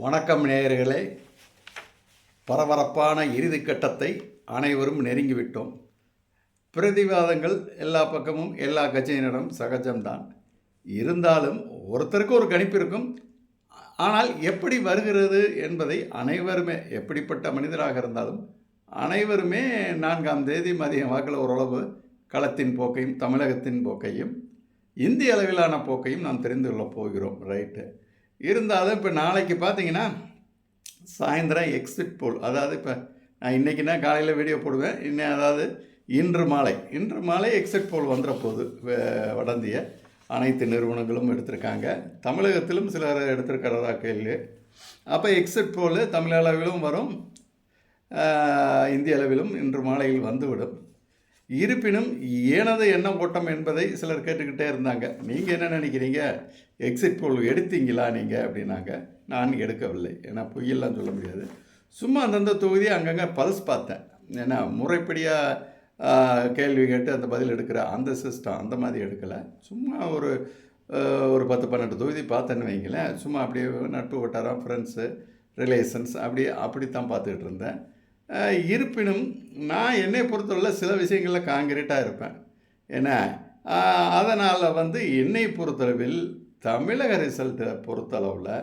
வணக்கம் நேயர்களே. பரபரப்பான இறுதிக் கட்டத்தை அனைவரும் நெருங்கிவிட்டோம். பிரதிவாதங்கள் எல்லா பக்கமும் எல்லா கட்சியினரும் சகஜம்தான். இருந்தாலும் ஒருத்தருக்கு ஒரு கணிப்பு இருக்கும். ஆனால் எப்படி வருகிறது என்பதை அனைவருமே எப்படிப்பட்ட மனிதராக இருந்தாலும் அனைவருமே நான்காம் தேதி மதியம் வாக்கில் ஓரளவு களத்தின் போக்கையும் தமிழகத்தின் போக்கையும் இந்திய அளவிலான போக்கையும் நாம் தெரிந்து கொள்ளப் போகிறோம். ரைட்டு. இருந்தாலும் இப்போ நாளைக்கு பார்த்தீங்கன்னா சாயந்தரம் எக்ஸிட் போல் அதாவது இப்போ நான் இன்றைக்கினா காலையில் வீடியோ போடுவேன். இன்னும் அதாவது இன்று மாலை. இன்று மாலை எக்ஸிட் போல் வந்துட போகுது வடந்திய அனைத்து நிறுவனங்களும் எடுத்திருக்காங்க. தமிழகத்திலும் சிலர் எடுத்திருக்கிறதா கேள்வி. அப்போ எக்ஸிட் போல் தமிழ் அளவிலும் வரும். இந்திய அளவிலும் இன்று மாலையில் வந்துவிடும். இருப்பினும் ஏனது எண்ணம் ஓட்டம் என்பதை சிலர் கேட்டுக்கிட்டே இருந்தாங்க. நீங்கள் என்ன நினைக்கிறீங்க? எக்ஸிட் போல் எடுத்தீங்களா நீங்கள் அப்படின்னாங்க. நான் எடுக்கவில்லை. ஏன்னா பொய்யெல்லாம் சொல்ல முடியாது. சும்மா அந்தந்த தொகுதி அங்கங்கே பல்ஸ் பார்த்தேன். ஏன்னா முறைப்படியாக கேள்வி கேட்டு அந்த பதில் எடுக்கிற அந்த சிஸ்டம் அந்த மாதிரி எடுக்கலை. சும்மா ஒரு ஒரு பத்து பன்னெண்டு தொகுதி பார்த்தேன்னு வைங்களேன். சும்மா அப்படியே நட்பு வட்டாரம் ஃப்ரெண்ட்ஸு ரிலேஷன்ஸ் அப்படி அப்படித்தான் பார்த்துக்கிட்டு இருந்தேன். இருப்பினும் நான் என்னை பொறுத்தவரை சில விஷயங்களில் காங்கிரீட்டாக இருப்பேன். ஏன்னா அதனால் வந்து என்னை பொறுத்தளவில் தமிழக ரிசல்ட்டை பொறுத்தளவில்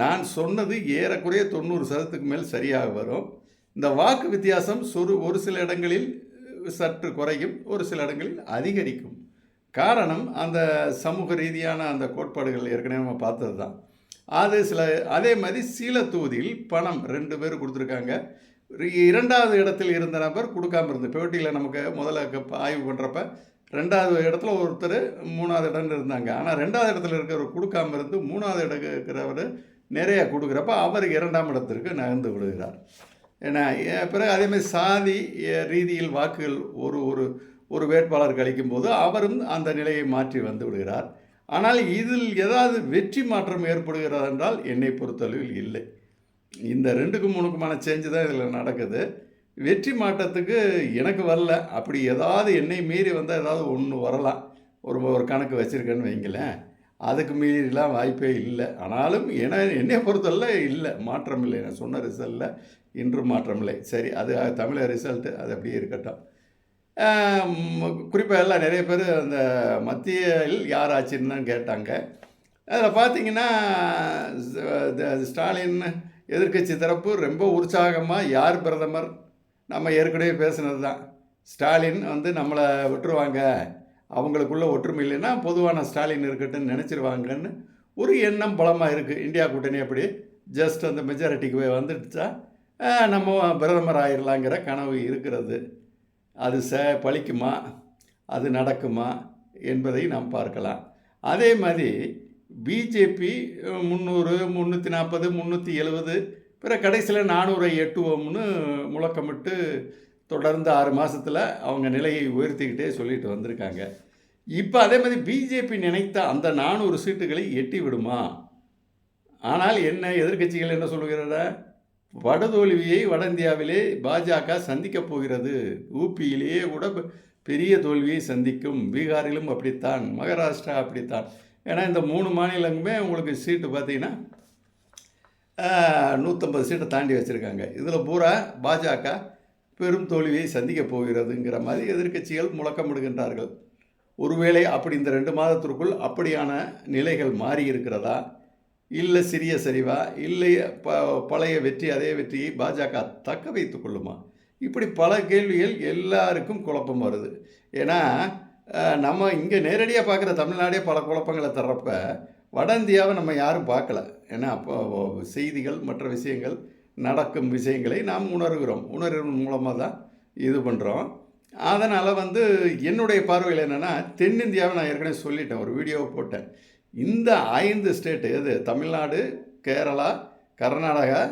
நான் சொன்னது ஏறக்குறைய தொண்ணூறு சதத்துக்கு மேல் சரியாக வரும். இந்த வாக்கு வித்தியாசம் சொரு ஒரு சில இடங்களில் சற்று குறையும் ஒரு சில இடங்களில் அதிகரிக்கும். காரணம் அந்த சமூக ரீதியான அந்த கோட்பாடுகள் ஏற்கனவே நம்ம பார்த்தது தான். அது சில அதே மாதிரி சீல தொகுதியில் பணம் ரெண்டு பேர் கொடுத்துருக்காங்க. இரண்டாவது இடத்தில் இருந்த நபர் கொடுக்காம இருந்து பேட்டியில் நமக்கு முதல்ல க- ஆய்வு பண்ணுறப்ப ரெண்டாவது இடத்துல ஒருத்தர் மூணாவது இடம்னு இருந்தாங்க. ஆனால் ரெண்டாவது இடத்துல இருக்கிறவர் கொடுக்காம இருந்து மூணாவது இடம் இருக்கிறவர் நிறைய கொடுக்குறப்ப அவர் இரண்டாம் இடத்திற்கு நகர்ந்து விடுகிறார். ஏன்னா பிறகு அதேமாதிரி சாதி ரீதியில் வாக்குகள் ஒரு ஒரு ஒரு வேட்பாளர் கழிக்கும்போது அவரும் அந்த நிலையை மாற்றி வந்து விடுகிறார். ஆனால் இதில் ஏதாவது வெற்றி மாற்றம் ஏற்படுகிறதென்றால் என்னை பொறுத்தளவில் இல்லை. இந்த ரெண்டுக்கும் மூணுக்குமான சேஞ்சு தான் இதில் நடக்குது. வெற்றி மாற்றத்துக்கு எனக்கு வரல. அப்படி ஏதாவது என்னை மீறி வந்தால் ஏதாவது ஒன்று வரலாம். ஒரு ஒரு கணக்கு வச்சுருக்கேன்னு வைங்களேன். அதுக்கு மீறிலாம் வாய்ப்பே இல்லை. ஆனாலும் ஏன்னா என்னை பொறுத்தவரை இல்லை. மாற்றம் இல்லை. நான் சொன்ன ரிசல்ட்டில் இன்று மாற்றம் இல்லை. சரி அது தமிழர் ரிசல்ட்டு அது அப்படியே இருக்கட்டும். குறிப்பாக எல்லாம் நிறைய பேர் அந்த மத்தியில் யார் ஆச்சுன்னு தான் கேட்டாங்க. அதில் பார்த்தீங்கன்னா ஸ்டாலின் எதிர்க்கட்சி தரப்பு ரொம்ப உற்சாகமாக யார் பிரதமர்? நம்ம ஏற்கனவே பேசுனது தான் ஸ்டாலின் வந்து நம்மளை விட்டுருவாங்க. அவங்களுக்குள்ள ஒற்றுமை இல்லைன்னா பொதுவான ஸ்டாலின் இருக்கட்டும்னு நினச்சிருவாங்கன்னு ஒரு எண்ணம் பலமாக இருக்குது இந்தியா கூட்டணி அப்படி ஜஸ்ட் அந்த மெஜாரிட்டிக்கு போய் வந்துடுச்சா? நம்ம பிரதமர் ஆயிடலாங்கிற கனவு இருக்கிறது. அது ச பழிக்குமா? அது நடக்குமா? என்பதை நாம் பார்க்கலாம். அதே மாதிரி பிஜேபி முந்நூறு முந்நூற்றி நாற்பது முந்நூற்றி எழுபது பிற கடைசியில் நானூறை எட்டுவோம்னு முழக்கமிட்டு தொடர்ந்து ஆறு மாதத்தில் அவங்க நிலையை உயர்த்திக்கிட்டே சொல்லிட்டு வந்திருக்காங்க. இப்போ அதே மாதிரி பிஜேபி நினைத்த அந்த நானூறு சீட்டுகளை எட்டி விடுமா? ஆனால் என்ன எதிர்க்கட்சிகள் என்ன சொல்லுகிறத? வடதோல்வியை வட இந்தியாவிலே பாஜக சந்திக்கப் போகிறது. ஊபியிலேயே கூட பெரிய தோல்வியை சந்திக்கும். பீகாரிலும் அப்படித்தான் மகாராஷ்டிரா அப்படித்தான். ஏன்னா இந்த மூணு மாநிலங்களுமே உங்களுக்கு சீட்டு பார்த்தீங்கன்னா நூற்றம்பது சீட்டை தாண்டி வச்சுருக்காங்க. இதில் பூரா பாஜக பெரும் தோல்வியை சந்திக்கப் போகிறதுங்கிற மாதிரி எதிர்க்கட்சிகள் முழக்கமிடுகின்றார்கள். ஒருவேளை அப்படி இந்த ரெண்டு மாதத்திற்குள் அப்படியான நிலைகள் மாறி இருக்கிறதா? இல்லை சிறிய சரிவா? இல்லை ப பழைய வெற்றி அதே வெற்றியை பாஜக தக்க வைத்து கொள்ளுமா? இப்படி பல கேள்விகள் எல்லாருக்கும் குழப்பம் வருது. ஏன்னா நம்ம இங்கே நேரடியாக பார்க்குற தமிழ்நாடே பல குழப்பங்களை தர்றப்ப வட இந்தியாவை நம்ம யாரும் பார்க்கல. ஏன்னா அப்போ செய்திகள் மற்ற விஷயங்கள் நடக்கும் விஷயங்களை நாம் உணர்கிறோம். உணர்வின் மூலமாக தான் இது பண்ணுறோம் அதனால் வந்து என்னுடைய பார்வையில் என்னென்னா தென்னிந்தியாவை நான் ஏற்கனவே சொல்லிட்டேன் ஒரு வீடியோவை போட்டேன். இந்த ஐந்து ஸ்டேட்டு எது? தமிழ்நாடு கேரளா கர்நாடகா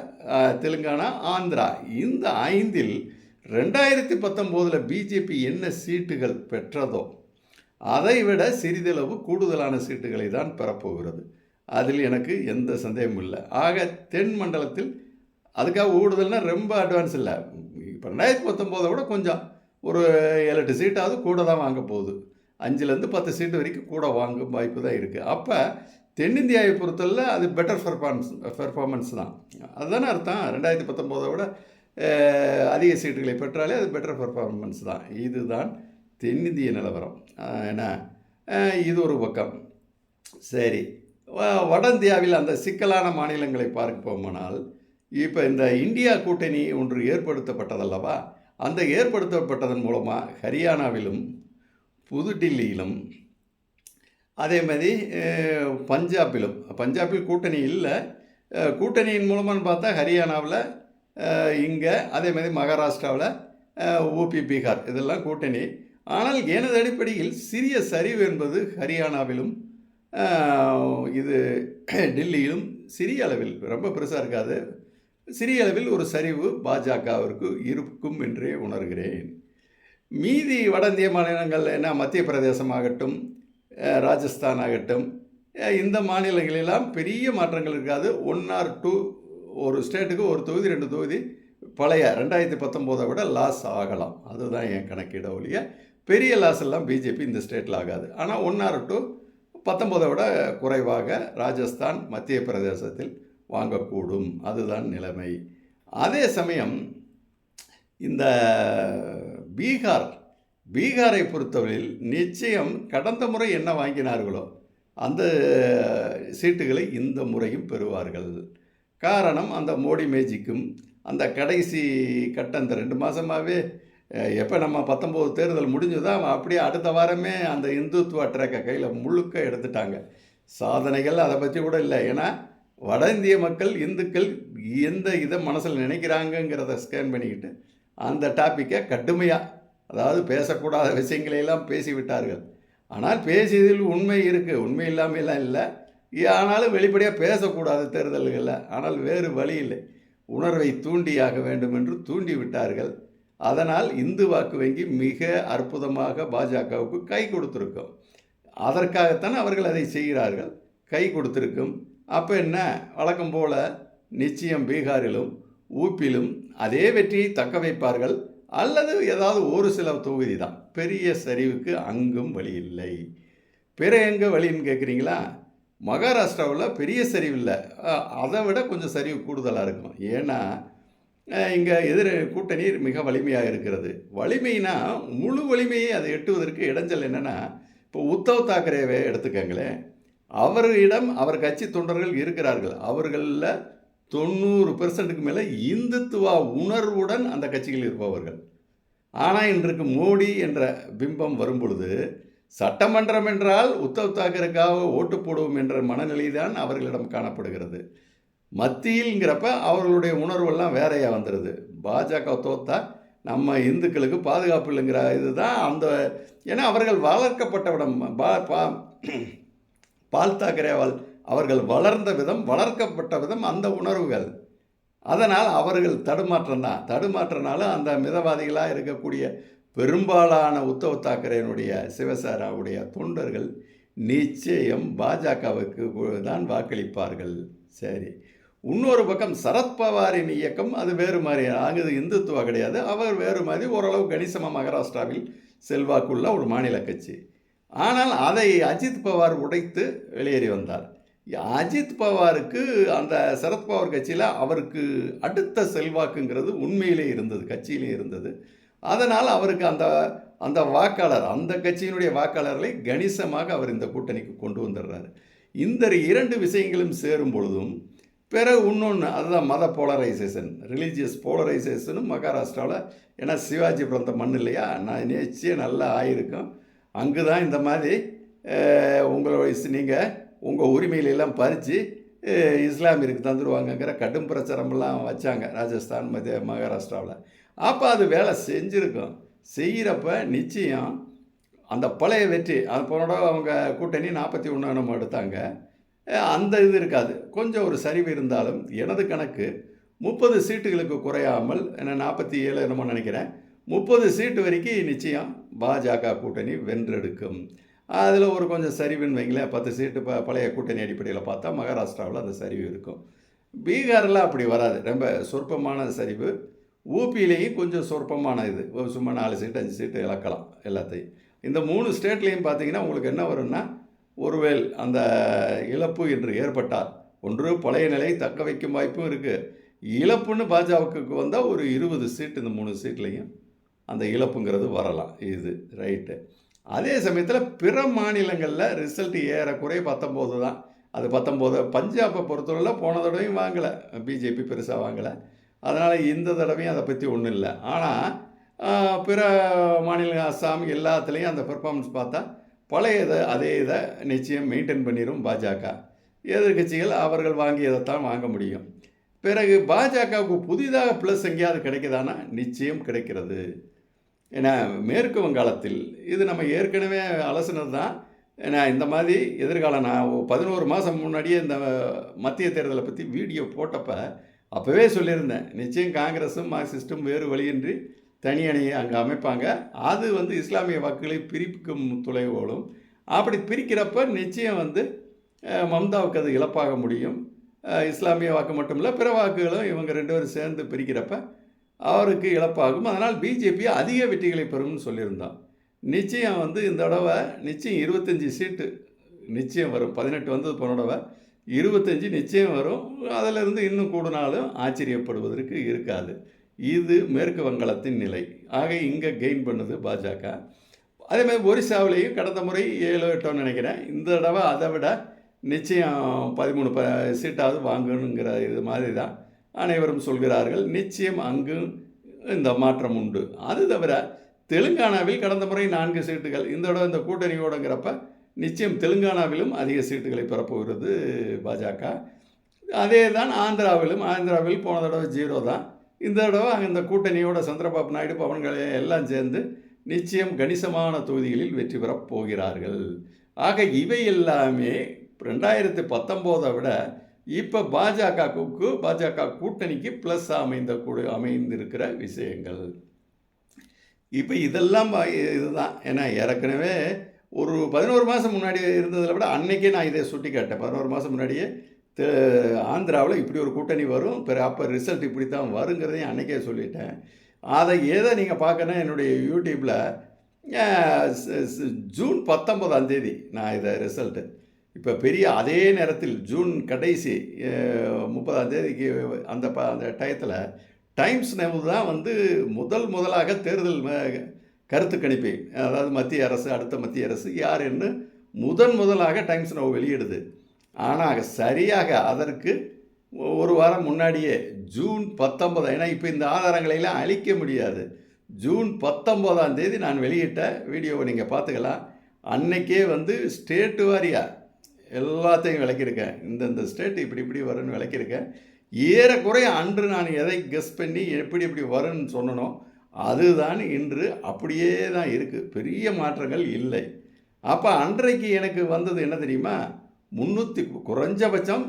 தெலுங்கானா ஆந்திரா. இந்த ஐந்தில் ரெண்டாயிரத்தி பத்தொம்போதில் பிஜேபி என்ன சீட்டுகள் பெற்றதோ அதை விட சிறிதளவு கூடுதலான சீட்டுகளை தான் பெறப்போகிறது. அதில் எனக்கு எந்த சந்தேகமும் இல்லை. ஆக தென் மண்டலத்தில் அதுக்காக ஊடுதல்னால் ரொம்ப அட்வான்ஸ் இல்லை. இப்போ ரெண்டாயிரத்தி பத்தொம்போதை விட கொஞ்சம் ஒரு ஏழு எட்டு சீட்டாவது கூட தான் வாங்க போகுது. அஞ்சுலேருந்து பத்து சீட்டு வரைக்கும் கூட வாங்கும் வாய்ப்பு தான் இருக்குது அப்போ தென்னிந்தியாவை பொறுத்தவரையில் அது பெட்டர் பெர்ஃபார்மன்ஸ் பெர்ஃபார்மன்ஸ் தான். அதுதானே அர்த்தம். ரெண்டாயிரத்தி பத்தொம்போதை விட அதிக சீட்டுகளை பெற்றாலே அது பெட்டர் பெர்ஃபார்மன்ஸ் தான். இதுதான் தென்னிந்திய நிலவரம். என்ன? இது ஒரு பக்கம். சரி. வ- வட இந்தியாவில் அந்த சிக்கலான மாநிலங்களை பார்க்க போமானால் இப்போ இந்த இந்தியா கூட்டணி ஒன்று ஏற்படுத்தப்பட்டதல்லவா? அந்த ஏற்படுத்தப்பட்டதன் மூலமாக ஹரியானாவிலும் புதுடில்லியிலும் அதே மாதிரி பஞ்சாபிலும். பஞ்சாபில் கூட்டணி இல்லை. கூட்டணியின் மூலமானு பார்த்தா ஹரியானாவில் இங்கே அதே மாதிரி மகாராஷ்டிராவில் ஊபி பீகார். இதெல்லாம் கூட்டணி. ஆனால் எனது அடிப்படையில் சிறிய சரிவு என்பது ஹரியானாவிலும் இது டெல்லியிலும் சிறிய அளவில் ரொம்ப பெருசாக இருக்காது. சிறிய அளவில் ஒரு சரிவு பாஜகவிற்கு இருக்கும் என்றே உணர்கிறேன். மீதி வட இந்திய மாநிலங்கள் என்ன? மத்திய பிரதேசம் ஆகட்டும் ராஜஸ்தான் ஆகட்டும் இந்த மாநிலங்களெல்லாம் பெரிய மாற்றங்கள் இருக்காது. ஒன் ஆர் டூ ஒரு ஸ்டேட்டுக்கு ஒரு தொகுதி ரெண்டு தொகுதி பழைய ரெண்டாயிரத்தி பத்தொம்போதை விட லாஸ் ஆகலாம். அதுதான் என் கணக்கிட ஒழிய பெரிய லாஸ் எல்லாம் பிஜேபி இந்த ஸ்டேட்டில் ஆகாது. ஆனால் ஒன் ஆர் டூ பத்தொம்போதை விட குறைவாக ராஜஸ்தான் மத்திய பிரதேசத்தில் வாங்கக்கூடும். அதுதான் நிலைமை. அதே சமயம் இந்த பீகார் பீகாரை பொறுத்தவரையில் நிச்சயம் கடந்த முறை என்ன வாங்கினார்களோ அந்த சீட்டுகளை இந்த முறையும் பெறுவார்கள். காரணம் அந்த மோடி மேஜிக்கும் அந்த கடைசி கட்ட அந்த ரெண்டு மாதமாகவே எப்போ நம்ம பத்தொம்போது தேர்தல் முடிஞ்சதோ அப்படியே அடுத்த வாரமே அந்த இந்துத்துவ ட்ரேக்கை கையில் முழுக்க எடுத்துட்டாங்க. சாதனைகள் அதை பற்றி கூட இல்லை. ஏன்னா வட இந்திய மக்கள் இந்துக்கள் எந்த இதை மனசில் நினைக்கிறாங்கங்கிறத ஸ்கேன் பண்ணிக்கிட்டு அந்த டாப்பிக்கை கடுமையாக அதாவது பேசக்கூடாத விஷயங்களையெல்லாம் பேசிவிட்டார்கள். ஆனால் பேசியதில் உண்மை இருக்குது உண்மை இல்லாமலாம் இல்லை. ஆனாலும் வெளிப்படையாக பேசக்கூடாது தேர்தல்களில். ஆனால் வேறு வழி இல்லை. உணர்வை தூண்டியாக வேண்டும் என்று தூண்டி விட்டார்கள் அதனால் இந்து வாக்கு வங்கி மிக அற்புதமாக பாஜகவுக்கு கை கொடுத்துருக்கும். அதற்காகத்தான் அவர்கள் அதை செய்கிறார்கள். கை கொடுத்துருக்கும். அப்போ என்ன? வழக்கம் போல் நிச்சயம் பீகாரிலும் ஊப்பிலும் அதே வெற்றியை தக்க வைப்பார்கள். அல்லது ஏதாவது ஒரு சில தொகுதி தான். பெரிய சரிவுக்கு அங்கும் வழி இல்லை. பிற எங்கே வழின்னு கேட்குறீங்களா மகாராஷ்டிராவில் பெரிய சரிவு இல்லை. அதை விட கொஞ்சம் சரிவு கூடுதலாக இருக்கும். ஏன்னா இங்கே எதிர் கூட்டணி மிக வலிமையாக இருக்கிறது. வலிமைனா முழு வலிமையை அதை எட்டுவதற்கு இடைஞ்சல் என்னென்னா இப்போ உத்தவ் தாக்கரேவை எடுத்துக்கங்களேன். அவரிடம் அவர் கட்சி தொண்டர்கள் இருக்கிறார்கள். அவர்களில் தொண்ணூறு பெர்சன்ட்டுக்கு மேலே இந்துத்துவ உணர்வுடன் அந்த கட்சியில் இருப்பவர்கள். ஆனால் இன்றைக்கு மோடி என்ற பிம்பம் வரும்பொழுது சட்டமன்றம் என்றால் உத்தவ் தாக்கருக்காக ஓட்டு போடுவோம் என்ற மனநிலை தான் அவர்களிடம் காணப்படுகிறது. மத்தியில்ங்கிறப்ப அவர்களுடைய உணர்வெல்லாம் வேறையாக வந்துடுது பாஜக தோத்தா நம்ம இந்துக்களுக்கு பாதுகாப்பு இல்லைங்கிற இதுதான் அந்த ஏன்னா அவர்கள் வளர்க்கப்பட்டவிடம் பா பா பால் தாக்கரேவால் அவர்கள் வளர்ந்த விதம் வளர்க்கப்பட்ட விதம் அந்த உணர்வுகள். அதனால் அவர்கள் தடுமாற்றம் தான். தடுமாற்றனால அந்த மிதவாதிகளாக இருக்கக்கூடிய பெரும்பாலான உத்தவ் தாக்கரேனுடைய சிவசாராவுடைய தொண்டர்கள் நிச்சயம் பாஜகவுக்கு தான் வாக்களிப்பார்கள். சரி. இன்னொரு பக்கம் சரத்பவாரின் இயக்கம் அது வேறு மாதிரி அங்கே இந்துத்துவா கிடையாது. அவர் வேறு மாதிரி ஓரளவு கணிசமாக மகாராஷ்டிராவில் செல்வாக்குள்ள ஒரு மாநில கட்சி. ஆனால் அதை அஜித் பவார் உடைத்து வெளியேறி வந்தார். அஜித் பவாருக்கு அந்த சரத்பவார் கட்சியில் அவருக்கு அடுத்த செல்வாக்குங்கிறது உண்மையிலே இருந்தது கட்சியிலே இருந்தது. அதனால் அவருக்கு அந்த அந்த வாக்காளர் அந்த கட்சியினுடைய வாக்காளர்களை கணிசமாக அவர் இந்த கூட்டணிக்கு கொண்டு வந்துடுறாரு. இந்த இரண்டு விஷயங்களும் சேரும் பொழுதும் பிறகு இன்னொன்று அதுதான் மத போலரைசேஷன் ரிலீஜியஸ் போலரைசேஷனும் மகாராஷ்டிராவில் ஏன்னா சிவாஜி பிறந்த மண் இல்லையா? நான் நிச்சயம் நல்லா ஆயிருக்கும் அங்கு தான் இந்த மாதிரி அஹ், உங்களுடைய நீங்கள் உங்கள் உரிமையிலெல்லாம் பறித்து இஸ்லாமியருக்கு தந்துடுவாங்கங்கிற கடும் பிரச்சாரமெல்லாம் வச்சாங்க ராஜஸ்தான் மத்திய மகாராஷ்டிராவில் அப்போ அது வேலை செஞ்சுருக்கும். செய்கிறப்ப நிச்சயம் அந்த பழைய வெற்றி அப்போட அவங்க கூட்டணி நாற்பத்தி ஒன்று நம்ம எடுத்தாங்க. அந்த இது இருக்காது. கொஞ்சம் ஒரு சரிவு இருந்தாலும் எனது கணக்கு முப்பது சீட்டுகளுக்கு குறையாமல் என்ன நாற்பத்தி ஏழு என்னமோ நினைக்கிறேன் முப்பது சீட்டு வரைக்கும் நிச்சயம் பாஜக கூட்டணி வென்றெடுக்கும். அதில் ஒரு கொஞ்சம் சரிவுன்னு வைங்களேன் பத்து சீட்டு ப பழைய கூட்டணி அடிப்படையில் பார்த்தா மகாராஷ்டிராவில் அந்த சரிவு இருக்கும். பீகாரில் அப்படி வராது. ரொம்ப சொற்பமான சரிவு. ஊபியிலேயும் கொஞ்சம் சொற்பமான இது. சும்மா நாலு சீட்டு அஞ்சு சீட்டு இழக்கலாம் எல்லாத்தையும். இந்த மூணு ஸ்டேட்லேயும் பார்த்தீங்கன்னா உங்களுக்கு என்ன வரும்னா ஒருவேள் அந்த இழப்பு என்று ஏற்பட்டால் ஒன்று பழைய நிலை தக்க வைக்கும் வாய்ப்பும் இருக்குது இழப்புன்னு பாஜகவுக்கு வந்தால் ஒரு இருபது சீட்டு இந்த மூணு சீட்லேயும் அந்த இழப்புங்கிறது வரலாம். இது ரைட்டு. அதே சமயத்தில் பிற மாநிலங்களில் ரிசல்ட் ஏறக்குறைய பத்தொம்போது தான். அது பத்தொம்போது பஞ்சாபை பொறுத்தவரையில் போன தடவையும் வாங்கலை. பிஜேபி பெருசாக வாங்கலை. அதனால் இந்த தடவையும் அதை பற்றி ஒன்றும் இல்லை. ஆனால் பிற மாநில அஸ்ஸாம் எல்லாத்துலேயும் அந்த பெர்ஃபார்மன்ஸ் பார்த்தா பழைய இதை அதே இதை நிச்சயம் மெயின்டைன் பண்ணிடும் பாஜக. எதிர்க்கட்சிகள் அவர்கள் வாங்கியதைத்தான் வாங்க முடியும். பிறகு பாஜகவுக்கு புதிதாக ப்ளஸ் எங்கேயாவது கிடைக்குதானா? நிச்சயம் கிடைக்கிறது. ஏன்னா மேற்கு வங்காளத்தில் இது நம்ம ஏற்கனவே அலசினது தான். ஏன்னா இந்த மாதிரி எதிர்காலம் நான் பதினோரு மாதம் முன்னாடியே இந்த மத்திய தேர்தலை பற்றி வீடியோ போட்டப்போ அப்போவே சொல்லியிருந்தேன். நிச்சயம் காங்கிரஸும் மார்க்சிஸ்ட்டும் வேறு வழியின்றி தனி அணியை அங்கே அமைப்பாங்க. அது வந்து இஸ்லாமிய வாக்குகளை பிரிக்கும் ஓடும் அப்படி பிரிக்கிறப்ப நிச்சயம் வந்து மம்தாவுக்கு அது இழப்பாக முடியும். இஸ்லாமிய வாக்கு மட்டும் இல்லை பிற வாக்குகளும் இவங்க ரெண்டு பேரும் சேர்ந்து பிரிக்கிறப்ப அவருக்கு இழப்பாகும். அதனால் பிஜேபி அதிக வெற்றிகளை பெறும்னு சொல்லியிருந்தோம் நிச்சயம் வந்து இந்த தடவை நிச்சயம் இருபத்தஞ்சி சீட்டு நிச்சயம் வரும். பதினெட்டு வந்தது போன தடவை இருபத்தஞ்சி நிச்சயம் வரும். அதிலிருந்து இன்னும் கூடுனாலும் ஆச்சரியப்படுவதற்கு இருக்காது. இது மேற்கு வங்காளத்தின் நிலை. ஆக இங்கே கெயின் பண்ணுது பாஜக. அதே மாதிரி ஒரிசாவிலையும் கடந்த முறை ஏழு எட்டோன்னு நினைக்கிறேன். இந்த தடவை அதை விட நிச்சயம் பதிமூணு ப சீட்டாவது வாங்கணுங்கிற இது மாதிரி தான் அனைவரும் சொல்கிறார்கள். நிச்சயம் அங்கு இந்த மாற்றம் உண்டு. அது தவிர தெலுங்கானாவில் கடந்த முறை நான்கு சீட்டுகள் இந்த தடவை இந்த கூட்டணியோடங்கிறப்ப நிச்சயம் தெலுங்கானாவிலும் அதிக சீட்டுகளை பெறப்போகிறது பாஜக. அதே தான் ஆந்திராவிலும் ஆந்திராவில் போன தடவை ஜீரோ தான் இந்த தடவை இந்த கூட்டணியோட சந்திரபாபு நாயுடு பவன் எல்லாம் சேர்ந்து நிச்சயம் கணிசமான தொகுதிகளில் வெற்றி பெறப் போகிறார்கள். ஆக இவை எல்லாமே ரெண்டாயிரத்தி பத்தொம்போதை விட இப்போ பாஜகவுக்கு பாஜக கூட்டணிக்கு ப்ளஸ் அமைந்த கூடு அமைந்திருக்கிற விஷயங்கள். இப்போ இதெல்லாம் இதுதான். ஏன்னா ஏற்கனவே ஒரு பதினோரு மாதம் முன்னாடி இருந்ததில் விட அன்னைக்கே நான் இதை சுட்டி காட்டேன் பதினோரு மாதம் முன்னாடியே ஆந்திராவில் இப்படி ஒரு கூட்டணி வரும். பிற அப்போ ரிசல்ட் இப்படி தான் வருங்கிறதையும் அன்றைக்கே சொல்லிட்டேன். அதை ஏதோ நீங்கள் பார்க்கணும் என்னுடைய யூடியூப்பில் ஜூன் பத்தொன்பதாம் தேதி நான் இதை ரிசல்ட்டு இப்போ பெரிய அதே நேரத்தில் ஜூன் கடைசி முப்பதாம் தேதிக்கு அந்த ப அந்த டயத்தில் டைம்ஸ் நெவ் தான் வந்து முதல் முதலாக தேர்தல் கருத்து கணிப்பேன் அதாவது மத்திய அரசு அடுத்த மத்திய அரசு யார் என்று முதன் முதலாக டைம்ஸ் நவ் வெளியிடுது. ஆனால் சரியாக அதற்கு ஒரு வாரம் முன்னாடியே ஜூன் பத்தொன்பது ஏன்னா இப்போ இந்த ஆதாரங்களையெல்லாம் அழிக்க முடியாது. ஜூன் பத்தொம்போதாம் தேதி நான் வெளியிட்ட வீடியோவை நீங்கள் பார்த்துக்கலாம். அன்னைக்கே வந்து ஸ்டேட்டு வாரியாக எல்லாத்தையும் விளக்கியிருக்கேன். இந்தந்த ஸ்டேட் இப்படி இப்படி வரும்னு விளக்கியிருக்கேன். ஏறக்குறைய அன்று நான் எதை கெஸ் பண்ணி எப்படி எப்படி வரும்னு சொன்னனோ அதுதான் இன்று அப்படியே தான் இருக்குது பெரிய மாற்றங்கள் இல்லை. அப்போ அன்றைக்கு எனக்கு வந்தது என்ன தெரியுமா? முந்நூற்றி குறைஞ்சபட்சம்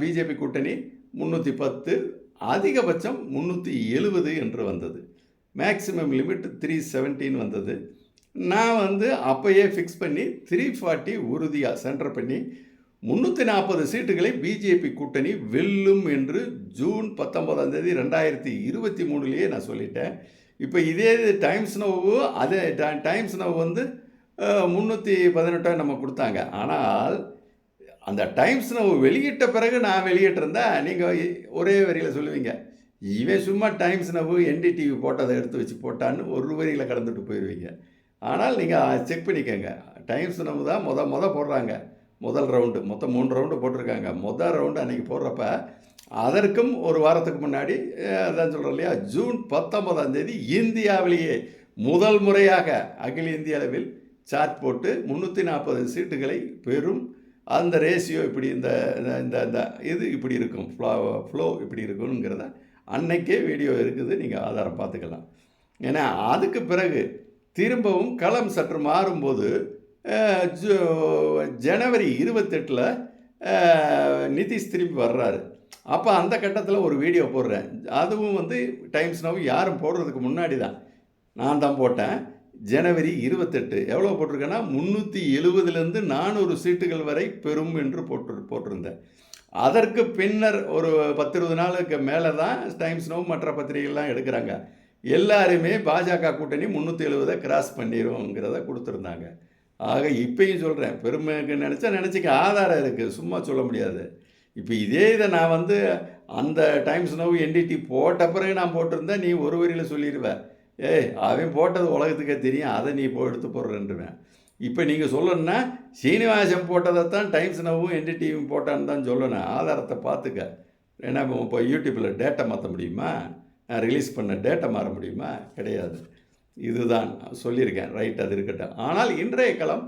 பிஜேபி கூட்டணி முந்நூற்றி பத்து அதிகபட்சம் முந்நூற்றி எழுபது என்று வந்தது. மேக்ஸிமம் லிமிட் த்ரீ செவன்டீன் வந்தது. நான் வந்து அப்போயே ஃபிக்ஸ் பண்ணி த்ரீ ஃபார்ட்டி உறுதியாக சென்டர் பண்ணி முந்நூற்றி நாற்பது சீட்டுகளை பிஜேபி கூட்டணி வெல்லும் என்று ஜூன் பத்தொன்பதாம் தேதி ரெண்டாயிரத்தி இருபத்தி மூணுலேயே நான் சொல்லிட்டேன். இப்போ இதே டைம்ஸ் நோவு அதே ட- டைம்ஸ் நோவு வந்து முந்நூற்றி பதினெட்டாக நம்ம கொடுத்தாங்க. ஆனால் அந்த டைம்ஸ் நோவு வெளியிட்ட பிறகு நான் வெளியிட்டிருந்தா நீங்கள் ஒரே வரியில் சொல்லுவீங்க இவன் சும்மா டைம்ஸ் நவு என்டிடிவி போட்டதை எடுத்து வச்சு போட்டான்னு ஒரு வரியில் கடந்துட்டு போயிடுவீங்க ஆனால் நீங்கள் செக் பண்ணிக்கோங்க டைம்ஸ் நவு தான் மொதல் மொதல் போடுறாங்க. முதல் ரவுண்டு மொத்தம் மூணு ரவுண்டு போட்டிருக்காங்க. முதல் ரவுண்டு அன்றைக்கி போடுறப்ப அதற்கும் ஒரு வாரத்துக்கு முன்னாடி அதான் சொல்கிறோம் இல்லையா ஜூன் பத்தொன்பதாம் தேதி இந்தியாவிலேயே முதல் முறையாக அகில இந்திய அளவில் சார்ட் போட்டு முந்நூற்றி நாற்பது சீட்டுகளை பெறும் அந்த ரேஷியோ இப்படி இந்த இந்த- இந்த இந்த இது இப்படி இருக்கும். ஃப்ளோ ஃப்ளோ இப்படி இருக்குங்கிறத அன்னைக்கே வீடியோ இருக்குது. நீங்கள் ஆதாரம் பார்த்துக்கலாம். ஏன்னா அதுக்கு பிறகு திரும்பவும் களம் சற்று மாறும்போது ஜனவரி இருபத்தெட்டில் நிதிஷ் திரும்பி வர்றாரு. அப்போ அந்த கட்டத்தில் ஒரு வீடியோ போடுறேன். அதுவும் வந்து டைம்ஸ் நவ் யாரும் போடுறதுக்கு முன்னாடி தான். நான் தான் போட்டேன். ஜனவரி இருபத்தெட்டு. எவ்வளோ போட்டிருக்கேன்னா முந்நூற்றி எழுபதுலேருந்து நானூறு சீட்டுகள் வரை பெறும் என்று போட்டு போட்டிருந்தேன். அதற்கு பின்னர் ஒரு பத்து இருபது நாளுக்கு மேலே தான் டைம்ஸ் நோ மற்ற பத்திரிகைகள்லாம் எடுக்கிறாங்க. எல்லாருமே பாஜக கூட்டணி முந்நூற்றி எழுபதை கிராஸ் பண்ணிடுவோங்கிறத கொடுத்துருந்தாங்க. ஆக இப்பயும் சொல்கிறேன் பெருமைக்கு நினச்சா நினச்சிக்க ஆதாரம் இருக்குது சும்மா சொல்ல முடியாது. இப்போ இதே இதை நான் வந்து அந்த டைம்ஸ் நோவு என்டிடி போட்ட பிறகு நான் போட்டிருந்தேன் நீ ஒரு வரியில் சொல்லிடுவ. ஏய் அவன் போட்டது உலகத்துக்கே தெரியும். அதை நீ போ எடுத்து போடுறேன்றுவேன். இப்போ நீங்கள் சொல்லணும்னா சீனிவாசன் போட்டதை தான் டைம்ஸ் நவும் என்டிடிவியும் போட்டான்னு தான் சொல்லணும். ஆதாரத்தை பார்த்துக்க. ஏன்னா இப்போ யூடியூப்பில் டேட்டா மாற்ற முடியுமா? நான் ரிலீஸ் பண்ண டேட்டா மாற முடியுமா? கிடையாது. இதுதான் சொல்லியிருக்கேன். ரைட் அது இருக்கட்டும். ஆனால் இன்றைய களம்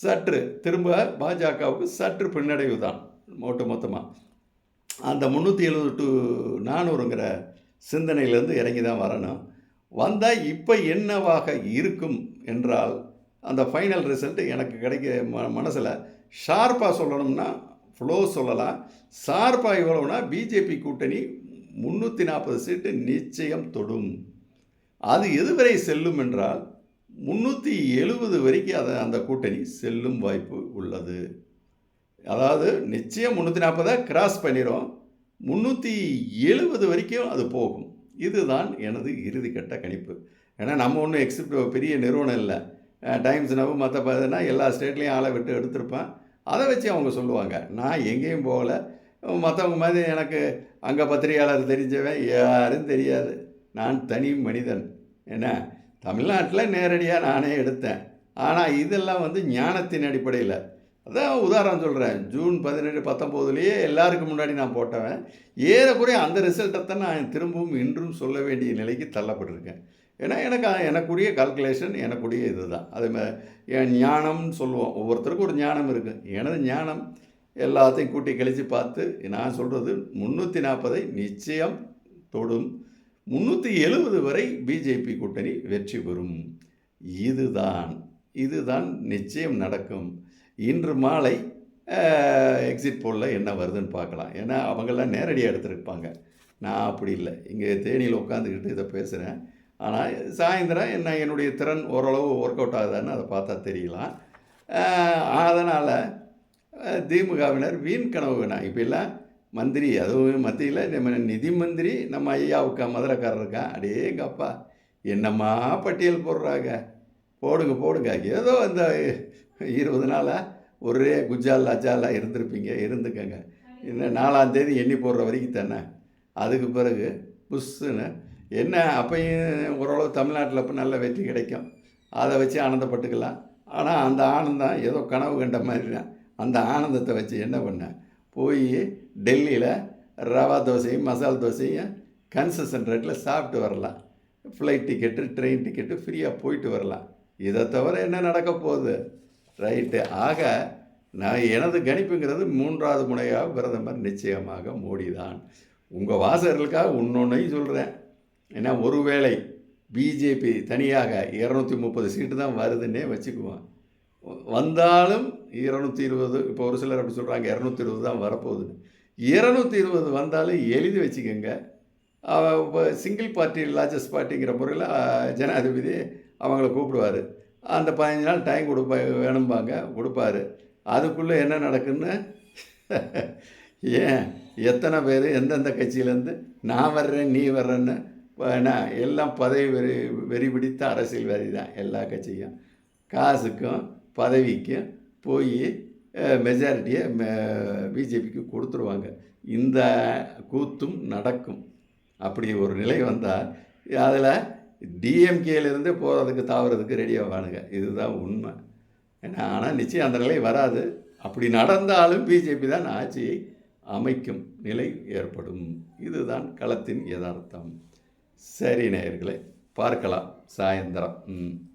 சற்று திரும்ப பாஜகவுக்கு சற்று பின்னடைவு தான் ஒட்டு மொத்தமாக அந்த முந்நூற்றி எழுபது டு நானூறுங்கிற சிந்தனையிலேருந்து இறங்கி தான் வரணும். வந்தால் இப்போ என்னவாக இருக்கும் என்றால் அந்த ஃபைனல் ரிசல்ட் எனக்கு கிடைக்க ம மனசில் ஷார்ப்பாக சொல்லணும்னா ஃப்ளோ சொல்லலாம். ஷார்ப்பாக எவ்வளோனா பிஜேபி கூட்டணி முந்நூற்றி நாற்பது சீட்டு நிச்சயம் தொடும். அது எதுவரை செல்லும் என்றால் முந்நூற்றி எழுபது வரைக்கும் அதை அந்த கூட்டணி செல்லும் வாய்ப்பு உள்ளது. அதாவது நிச்சயம் முந்நூற்றி நாற்பதை கிராஸ் பண்ணிடும் முந்நூற்றி எழுபது வரைக்கும் அது போகும். இதுதான் எனது இறுதிக்கட்ட கணிப்பு. ஏன்னா நம்ம ஒன்றும் எக்ஸிப்ட் பெரிய நிறுவனம் இல்லை. டைம்ஸ் நவு மற்ற பார்த்தீங்கன்னா எல்லா ஸ்டேட்லேயும் ஆளை விட்டு எடுத்திருப்பேன். அதை வச்சு அவங்க சொல்லுவாங்க. நான் எங்கேயும் போகல. மற்றவங்க மாதிரி எனக்கு அங்கே பத்திரிகையாளர் தெரிஞ்சவன் யாரும் தெரியாது. நான் தனி மனிதன். என்ன? தமிழ்நாட்டில் நேரடியாக நானே எடுத்தேன். ஆனால் இதெல்லாம் வந்து ஞானத்தின் அடிப்படையில். அதான் உதாரணம் சொல்கிறேன் ஜூன் பதினெட்டு பத்தொம்போதுலேயே எல்லாருக்கும் முன்னாடி நான் போட்டவன். ஏறக்குறைய அந்த ரிசல்ட்டை தான் நான் திரும்பவும் இன்றும் சொல்ல வேண்டிய நிலைக்கு தள்ளப்பட்டிருக்கேன். ஏன்னா எனக்கு எனக்குரிய கால்குலேஷன் எனக்குரிய இது தான் அதே மாதிரி என் ஞானம்னு சொல்லுவோம். ஒவ்வொருத்தருக்கும் ஒரு ஞானம் இருக்குது எனது ஞானம் எல்லாத்தையும் கூட்டி கழித்து பார்த்து நான் சொல்கிறது முந்நூற்றி நாற்பதை நிச்சயம் தொடும். முந்நூற்றி எழுபது வரை பிஜேபி கூட்டணி வெற்றி பெறும். இதுதான் இதுதான் நிச்சயம் நடக்கும். இன்று மாலை எக்ஸிட் போலில் என்ன வருதுன்னு பார்க்கலாம். ஏன்னா அவங்கெல்லாம் நேரடியாக எடுத்துருப்பாங்க. நான் அப்படி இல்லை. இங்கே தேனியில் உட்காந்துக்கிட்டு இதை பேசுகிறேன் ஆனால் சாயந்தரம் என்ன என்னுடைய திறன் ஓரளவு ஒர்க் அவுட் ஆகுதான்னு அதை பார்த்தா தெரியலாம். அதனால் திமுகவினர் வீண் கனவு வேணாம் இப்போ மந்திரி அதுவும் மத்தியில் நம்ம நிதி மந்திரி நம்ம ஐயாவுக்கா மதுரைக்காரர் இருக்கான் அடே எங்கள் அப்பா என்னம்மா பட்டியல் போடுறாங்க? போடுங்க போடுங்க. ஏதோ இந்த இருபது நாளாக ஒரே குஜால் அஜாலாக இருந்திருப்பீங்க இருந்துக்கங்க. இன்னும் நாலாம் தேதி எண்ணி போடுற வரைக்கும் தானே. அதுக்கு பிறகு புஷ்ஷுன்னு என்ன அப்பையும் ஓரளவு தமிழ்நாட்டில் அப்போ நல்ல வெற்றி கிடைக்கும். அதை வச்சு ஆனந்தப்பட்டுக்கலாம். ஆனால் அந்த ஆனந்தம் ஏதோ கனவு கண்ட மாதிரி தான். அந்த ஆனந்தத்தை வச்சு என்ன பண்ணேன் போய் டெல்லியில் ரவா தோசையும் மசால் தோசையும் கன்செஷன் ரேட்டில் சாப்பிட்டு வரலாம். ஃப்ளைட் டிக்கெட்டு ட்ரெயின் டிக்கெட்டு ஃப்ரீயாக போயிட்டு வரலாம். இதை தவிர என்ன நடக்க போகுது? ரைட்டு. ஆக நான் எனது கணிப்புங்கிறது மூன்றாவது முனையாக பிரதமர் நிச்சயமாக மோடி தான் உங்கள் வாசகர்களுக்காக இன்னொன்றையும் சொல்கிறேன் ஏன்னா ஒருவேளை பிஜேபி தனியாக இரநூத்தி முப்பது சீட்டு தான் வருதுன்னே வச்சுக்குவோம். வந்தாலும் இருநூத்தி இருபது இப்போ ஒரு சிலர் அப்படி சொல்கிறாங்க இரநூத்தி இருபது தான் வரப்போகுதுன்னு. இரநூத்தி இருபது வந்தாலும் எழுதி வச்சுக்கோங்க. இப்போ சிங்கிள் பார்ட்டி லார்ஜஸ்ட் பார்ட்டிங்கிற முறையில் ஜனாதிபதி அவங்கள கூப்பிடுவார். அந்த பதினஞ்சு நாள் டைம் கொடுப்பா வேணும்பாங்க கொடுப்பாரு. அதுக்குள்ளே என்ன நடக்குன்னு? ஏன்? எத்தனை பேர்? எந்தெந்த கட்சியிலேருந்து? நான் வர்றேன் நீ வர்றேன்னு. என்ன எல்லாம் பதவி வெறி வெறி பிடித்த அரசியல்வாதி தான் எல்லா கட்சியும் காசுக்கும் பதவிக்கும் போய் மெஜாரிட்டியை பிஜேபிக்கு கொடுத்துருவாங்க. இந்த கூத்தும் நடக்கும். அப்படி ஒரு நிலை வந்தால் அதில் டிஎம்கேலேருந்து போகிறதுக்கு தாவறதுக்கு ரெடி ஆவானுங்க இதுதான் உண்மை. ஏன்னா ஆனால் நிச்சயம் அந்த நிலை வராது. அப்படி நடந்தாலும் பிஜேபி தான் ஆட்சியை அமைக்கும் நிலை ஏற்படும். இதுதான் களத்தின் யதார்த்தம். சரி நேயர்களை பார்க்கலாம். சாயந்தரம். ம்.